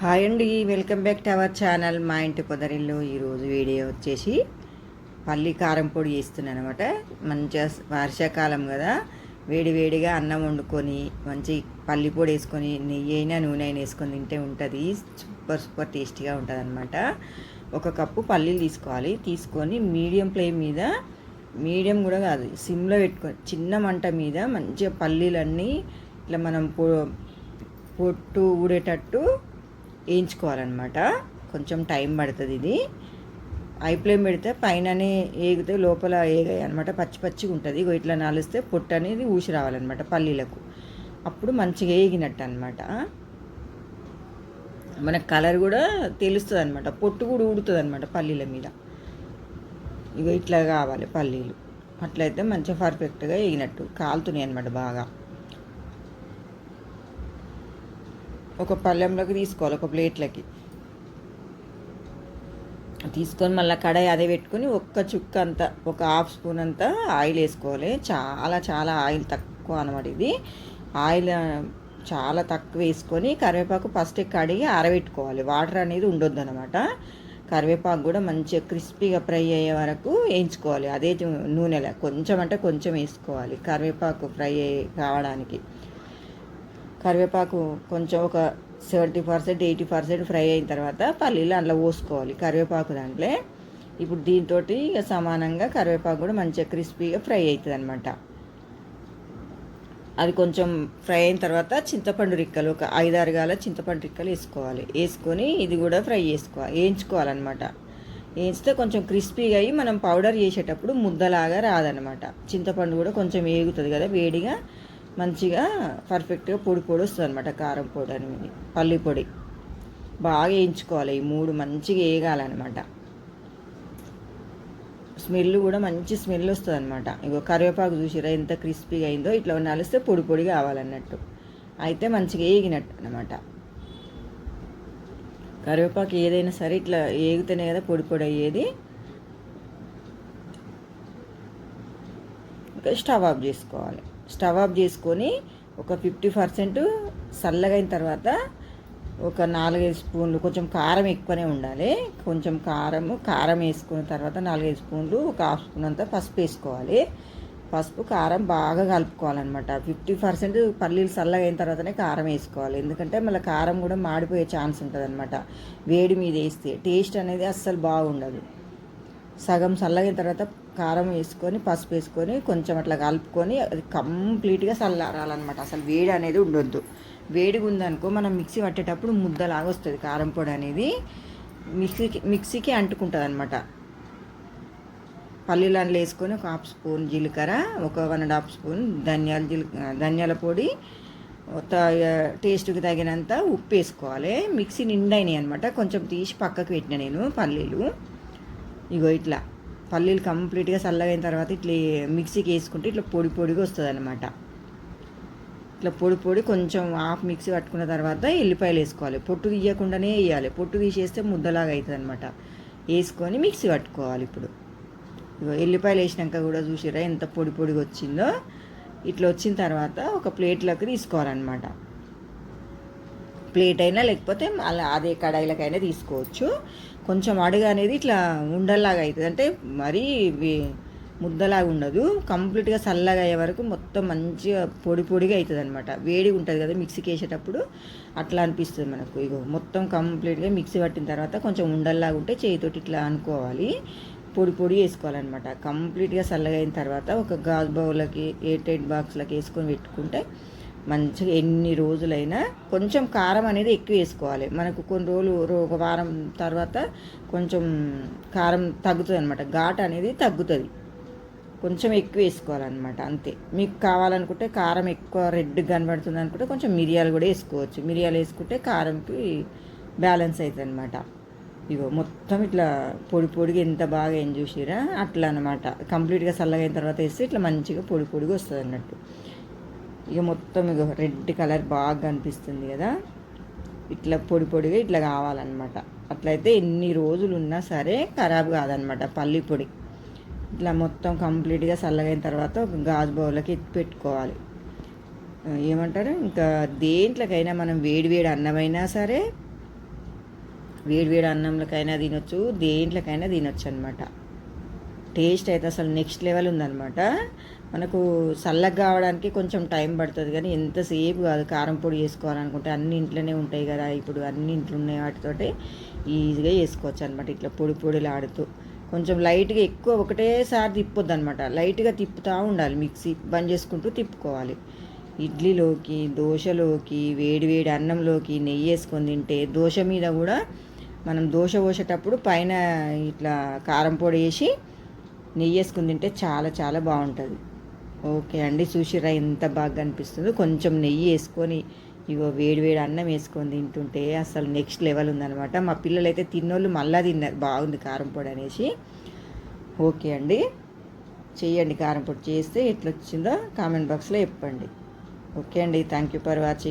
Hi అండి welcome back to our channel మా ఇంటి పొదరిల్లు. ఈరోజు వీడియో వచ్చేసి పల్లి కారం పొడి చేస్తున్నాను అనమాట మంచిగా వర్షాకాలం కదా వేడి వేడిగా అన్నం వండుకొని మంచి పల్లి పొడి వేసుకొని నెయ్యి అయినా నూనె అయినా వేసుకొని తింటే ఉంటుంది. సూపర్ సూపర్ టేస్టీగా ఉంటుంది అనమాట ఒక కప్పు పల్లీలు తీసుకోవాలి. తీసుకొని మీడియం ఫ్లేమ్ మీద మీడియం కూడా కాదు సిమ్లో పెట్టుకొని చిన్న మంట మీద మంచిగా పల్లీలన్నీ ఇట్లా మనం పొ పొట్టు ఊడేటట్టు వేయించుకోవాలన్నమాట. కొంచెం టైం పడుతుంది ఇది. ఐ ఫ్లేమ్ పెడితే పైననే ఏగితే లోపల ఏగాయి అనమాట పచ్చి పచ్చిగా ఉంటుంది. ఇగో ఇట్లా నాలిస్తే పొట్టు అనేది ఊసి రావాలన్నమాట పల్లీలకు. అప్పుడు మంచిగా ఏగినట్టు అనమాట మన కలర్ కూడా తెలుస్తుంది అనమాట పొట్టు కూడా ఊడుతుంది అనమాట పల్లీల మీద. ఇక ఇట్లా కావాలి పల్లీలు. అట్లయితే మంచిగా పర్ఫెక్ట్గా వేగినట్టు కాలుతున్నాయి అనమాట బాగా. ఒక పళ్ళెంలోకి తీసుకోవాలి ఒక ప్లేట్లకి. తీసుకొని మళ్ళీ కడాయి అదే పెట్టుకొని ఒక్క చుక్క అంత ఒక హాఫ్ స్పూన్ అంతా ఆయిల్ వేసుకోవాలి. చాలా చాలా ఆయిల్ తక్కువ అనమాట ఇది. ఆయిల్ చాలా తక్కువ వేసుకొని కరివేపాకు ఫస్ట్ కడిగి ఆరబెట్టుకోవాలి. వాటర్ అనేది ఉండొద్దు అనమాట కరివేపాకు కూడా మంచిగా క్రిస్పీగా ఫ్రై అయ్యే వరకు వేయించుకోవాలి. అదే నూనెలో కొంచెం అంటే కొంచెం వేసుకోవాలి కరివేపాకు ఫ్రై కావడానికి కరివేపాకు కొంచెం ఒక seventy percent eighty percent fry అయిన తర్వాత పల్లీలు అందులో పోసుకోవాలి. కరివేపాకు దాంట్లో. ఇప్పుడు దీంతో ఇక సమానంగా కరివేపాకు కూడా మంచిగా క్రిస్పీగా ఫ్రై అవుతుంది అనమాట అది కొంచెం ఫ్రై అయిన తర్వాత చింతపండు రిక్కలు ఒక ఐదారు గాల చింతపండు రిక్కలు వేసుకోవాలి. వేసుకొని ఇది కూడా ఫ్రై చేసుకోవాలి. వేయించుకోవాలన్నమాట. వేయించితే కొంచెం క్రిస్పీగా అయ్యి మనం పౌడర్ చేసేటప్పుడు ముద్దలాగా రాదనమాట చింతపండు కూడా కొంచెం వేగుతుంది కదా వేడిగా. మంచిగా పర్ఫెక్ట్గా పొడి పొడి వస్తుంది అనమాట కారం పొడి అనేది పల్లి పొడి. బాగా వేయించుకోవాలి. ఈ మూడు మంచిగా వేయగాలన్నమాట స్మెల్ కూడా మంచి స్మెల్ వస్తుంది అనమాట ఇగో కరివేపాకు చూసిరా ఎంత క్రిస్పీగా అయిందో ఇట్లా నలిస్తే పొడి పొడి కావాలన్నట్టు. అయితే మంచిగా వేగినట్టు అనమాట కరివేపాకు ఏదైనా సరే ఇట్లా ఏగితేనే కదా పొడి పొడి అయ్యేది. ఇంకా స్టవ్ ఆఫ్ చేసుకోవాలి. స్టవ్ ఆఫ్ చేసుకొని ఒక ఫిఫ్టీ పర్సెంట్ చల్లగైన తర్వాత ఒక నాలుగైదు స్పూన్లు కొంచెం కారం ఎక్కువనే ఉండాలి. కొంచెం కారము కారం వేసుకున్న తర్వాత నాలుగైదు స్పూన్లు ఒక హాఫ్ స్పూన్ అంతా పసుపు వేసుకోవాలి. పసుపు కారం బాగా కలుపుకోవాలన్నమాట. ఫిఫ్టీ పర్సెంట్ పల్లీలు చల్లగా అయిన తర్వాతనే కారం వేసుకోవాలి. ఎందుకంటే మళ్ళీ కారం కూడా మాడిపోయే ఛాన్స్ ఉంటుందన్నమాట. వేడి మీద వేస్తే టేస్ట్ అనేది అస్సలు బాగుండదు. సగం చల్లగిన తర్వాత కారం వేసుకొని పసుపు వేసుకొని కొంచెం అట్లా కలుపుకొని అది కంప్లీట్గా చల్లారాలన్నమాట. అసలు వేడి అనేది ఉండొద్దు. వేడిగా ఉందనుకో మనం మిక్సీ పట్టేటప్పుడు ముద్దలాగా వస్తుంది కారం పొడి అనేది. మిక్సీకి మిక్సీకి అంటుకుంటుంది అనమాట పల్లీలు అందులో వేసుకొని ఒక హాఫ్ స్పూన్ జీలకర్ర ఒక వన్ అండ్ హాఫ్ స్పూన్ ధనియాల జీల ధనియాల పొడి టేస్ట్కి తగినంత ఉప్పు వేసుకోవాలి. మిక్సీ నిండైనాయి అనమాట కొంచెం తీసి పక్కకు పెట్టిన నేను పల్లీలు. ఇగో ఇట్లా. పల్లీలు కంప్లీట్గా చల్లగైన తర్వాత ఇట్లా మిక్సీకి వేసుకుంటే ఇట్లా పొడి పొడిగా వస్తుంది అనమాట ఇట్లా పొడి పొడి కొంచెం హాఫ్ మిక్సీ పట్టుకున్న తర్వాత ఎల్లిపాయలు వేసుకోవాలి. పొట్టు తీయకుండానే వేయాలి. పొట్టు తీసేస్తే ముద్దలాగా అవుతుంది అనమాట వేసుకొని మిక్సీ పట్టుకోవాలి ఇప్పుడు. ఇగో ఎల్లిపాయలు వేసినాక కూడా చూసిరా ఎంత పొడి పొడిగా వచ్చిందో. ఇట్లా వచ్చిన తర్వాత ఒక ప్లేట్లోకి తీసుకోవాలన్నమాట. ప్లేట్ అయినా లేకపోతే అలా అదే కడాయిలకైనా తీసుకోవచ్చు. కొంచెం అడుగు అనేది ఇట్లా ఉండల్లాగా అవుతుంది అంటే మరీ ముద్దలాగా ఉండదు. కంప్లీట్గా చల్లగా అయ్యే వరకు మొత్తం మంచిగా పొడి పొడిగా అవుతుంది అనమాట వేడిగా ఉంటుంది కదా మిక్సీకి వేసేటప్పుడు అట్లా అనిపిస్తుంది మనకు. ఇగో మొత్తం కంప్లీట్గా మిక్సీ పట్టిన తర్వాత కొంచెం ఉండల్లాగా ఉంటే చేయితోటి ఇట్లా అనుకోవాలి. పొడి పొడి వేసుకోవాలన్నమాట. కంప్లీట్గా చల్లగా అయిన తర్వాత ఒక గాజు బౌల్కి ఎయిట్ ఎయిట్ బాక్స్లకి వేసుకొని పెట్టుకుంటే మంచిగా ఎన్ని రోజులైనా కొంచెం కారం అనేది ఎక్కువ వేసుకోవాలి. మనకు కొన్ని రోజులు ఒక వారం తర్వాత కొంచెం కారం తగ్గుతుంది అనమాట ఘాట్ అనేది తగ్గుతుంది. కొంచెం ఎక్కువ వేసుకోవాలన్నమాట అంతే. మీకు కావాలనుకుంటే కారం ఎక్కువ రెడ్ కనబడుతుంది అనుకుంటే కొంచెం మిరియాలు కూడా వేసుకోవచ్చు. మిరియాలు వేసుకుంటే కారంకి బ్యాలెన్స్ అవుతుంది అనమాట ఇగో మొత్తం ఇట్లా పొడి పొడిగా ఎంత బాగా ఏం చూసిరా అట్లా అనమాట కంప్లీట్గా చల్లగైన తర్వాత వేస్తే ఇట్లా మంచిగా పొడి పొడిగా వస్తుంది అన్నట్టు ఇక మొత్తం ఇక రెడ్ కలర్ బాగా కనిపిస్తుంది కదా. ఇట్లా పొడి పొడిగా ఇట్లా కావాలన్నమాట. అట్లయితే ఎన్ని రోజులు ఉన్నా సరే ఖరాబ్ కాదనమాట పల్లి పొడి. ఇట్లా మొత్తం కంప్లీట్గా చల్లగైన తర్వాత ఒక గాజు బౌలకి ఎత్తి పెట్టుకోవాలి. ఏమంటారు? ఇంకా దేంట్లోకైనా మనం వేడి వేడి అన్నమైనా సరే వేడి వేడి అన్నంలకైనా తినొచ్చు దేంట్లోకైనా తినొచ్చు అనమాట టేస్ట్ అయితే అసలు నెక్స్ట్ లెవెల్ ఉందన్నమాట. మనకు చల్లగా కావడానికి కొంచెం టైం పడుతుంది కానీ ఎంతసేపు కాదు కారం పొడి చేసుకోవాలనుకుంటే అన్ని ఇంట్లోనే ఉంటాయి కదా. ఇప్పుడు అన్ని ఇంట్లో ఉన్నాయి వాటితోటి ఈజీగా చేసుకోవచ్చు అనమాట ఇట్లా పొడి పొడిలు ఆడుతూ కొంచెం లైట్గా ఎక్కువ ఒకటేసారి తిప్పొద్దు అనమాట లైట్గా తిప్పుతూ ఉండాలి మిక్సీ బంద్ చేసుకుంటూ తిప్పుకోవాలి. ఇడ్లీలోకి దోశలోకి వేడి వేడి అన్నంలోకి నెయ్యి వేసుకొని తింటే దోశ మీద కూడా మనం దోశ పోసేటప్పుడు పైన ఇట్లా కారం పొడి వేసి నెయ్యి వేసుకుని తింటే చాలా చాలా బాగుంటుంది. ఓకే అండి చూసిరా ఎంత బాగా అనిపిస్తుందో. కొంచెం నెయ్యి వేసుకొని ఇగో వేడి వేడి అన్నం వేసుకొని తింటుంటే అసలు నెక్స్ట్ లెవెల్ ఉందనమాట మా పిల్లలు అయితే తిన్నోళ్ళు మళ్ళా తిన్నారు. బాగుంది కారం పొడి అనేసి. ఓకే అండి చేయండి కారం పొడి. చేస్తే ఎట్లా వచ్చిందో కామెంట్ బాక్స్లో చెప్పండి. ఓకే అండి థ్యాంక్ యూ ఫర్ వాచింగ్.